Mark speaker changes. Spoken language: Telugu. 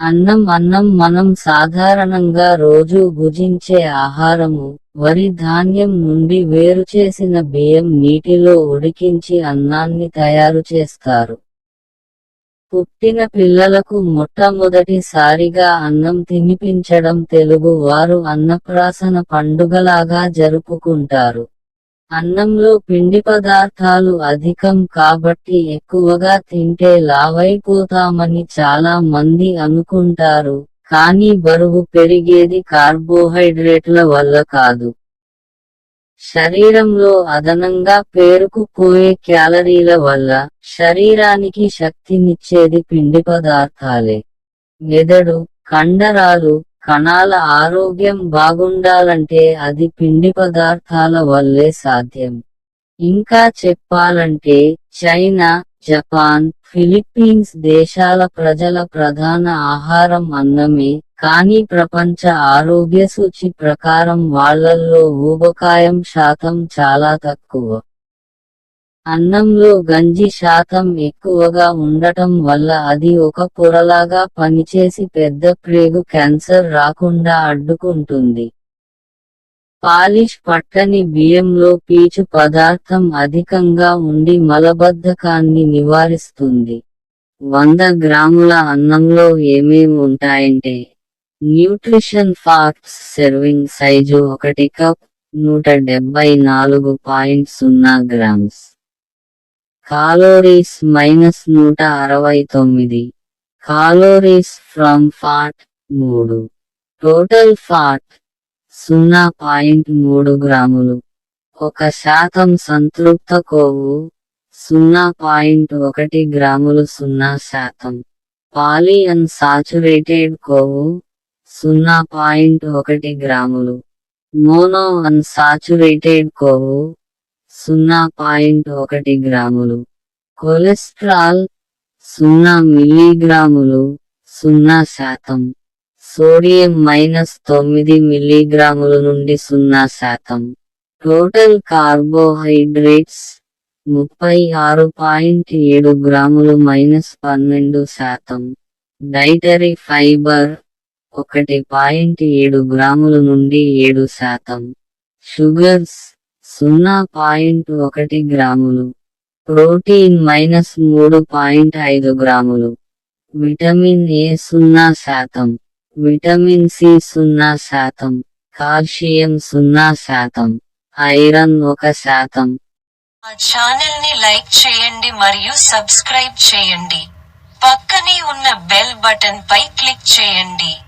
Speaker 1: అన్నం అన్నం మనం సాధారణంగా రోజు భుజించే ఆహారము. వరి ధాన్యం నుండి వేరు చేసిన బియ్యం నీటిలో ఉడికించి అన్నాన్ని తయారు చేస్తారు. పుట్టిన పిల్లలకు మొట్టమొదటిసారిగా అన్నం తినిపించడం తెలుగు వారు అన్నప్రాసన పండుగలాగా జరుపుకుంటారు. అన్నంలో పిండి పదార్థాలు అధికం కాబట్టి ఎక్కువగా తింటే లావైపోతామని చాలా మంది అనుకుంటారు కానీ బరువు పెరిగేది కార్బోహైడ్రేట్ల వల్ల కాదు. శరీరంలో అదనంగా పేరుకుపోయే క్యాలరీల వల్ల శరీరానికి శక్తినిచ్చేది పిండి పదార్థాలే. మెదడు కండరాలు కణాల ఆరోగ్యం బాగుండాలంటే అది పిండి పదార్థాల వల్లే సాధ్యం. ఇంకా చెప్పాలంటే చైనా జపాన్ ఫిలిప్పీన్స్ దేశాల ప్రజల ప్రధాన ఆహారం అన్నమే కానీ ప్రపంచ ఆరోగ్య సూచి ప్రకారం వాళ్ళల్లో ఊబకాయం శాతం చాలా తక్కువ. అన్నంలో గంజి శాతం ఎక్కువగా ఉండటం వల్ల అది ఒక పొరలాగా పనిచేసి పెద్ద ప్రేగు క్యాన్సర్ రాకుండా అడ్డుకుంటుంది. పాలిష్ పట్టని బియ్యంలో పీచు పదార్థం అధికంగా ఉండి మలబద్ధకాన్ని నివారిస్తుంది. వంద గ్రాముల అన్నంలో ఏమేమి ఉంటాయంటే న్యూట్రిషన్ ఫాక్ట్స్ సర్వింగ్ సైజు ఒకటి కప్ నూట డెబ్బై నాలుగు పాయింట్ సున్నా గ్రామ్స్. కాలోరీస్ మైనస్ నూట అరవై తొమ్మిది. కాలోరీస్ ఫ్రమ్ ఫాట్ మూడు. టోటల్ ఫాట్ సున్నా పాయింట్ మూడు గ్రాములు. ఒక శాతం సంతృప్త కొవ్వు సున్నా పాయింట్ ఒకటి గ్రాములు సున్నా శాతం. పాలీ అన్సాచురేటెడ్ కొవ్వు సున్నా పాయింట్ ఒకటి గ్రాములు. మోనో అన్సాచురేటెడ్ కొవ్వు సున్నా పాయింట్ ఒకటి గ్రాములు. కొలెస్ట్రాల్ సున్నా మిల్లీగ్రాములు సున్నా శాతం. సోడియం మైనస్ తొమ్మిది మిల్లీగ్రాముల నుండి సున్నా శాతం. టోటల్ కార్బోహైడ్రేట్స్ ముప్పై ఆరు పాయింట్ ఏడు గ్రాములు మైనస్ పన్నెండు శాతం. డైటరీ ఫైబర్ ఒకటి పాయింట్ ఏడు గ్రాముల నుండి ఏడు శాతం. షుగర్స్ సున్నా పాయింట్ ఒకటి గ్రాములు. ప్రోటీన్ మైనస్ మూడు పాయింట్ ఐదు గ్రాములు. విటమిన్ ఏ సున్నా శాతం. విటమిన్ సి సున్నా శాతం. కాల్షియం సున్నా శాతం. ఐరన్ ఒక శాతం.
Speaker 2: మా ఛానల్ని లైక్ చేయండి మరియు సబ్స్క్రైబ్ చేయండి. పక్కనే ఉన్న బెల్ బటన్ పై క్లిక్ చేయండి.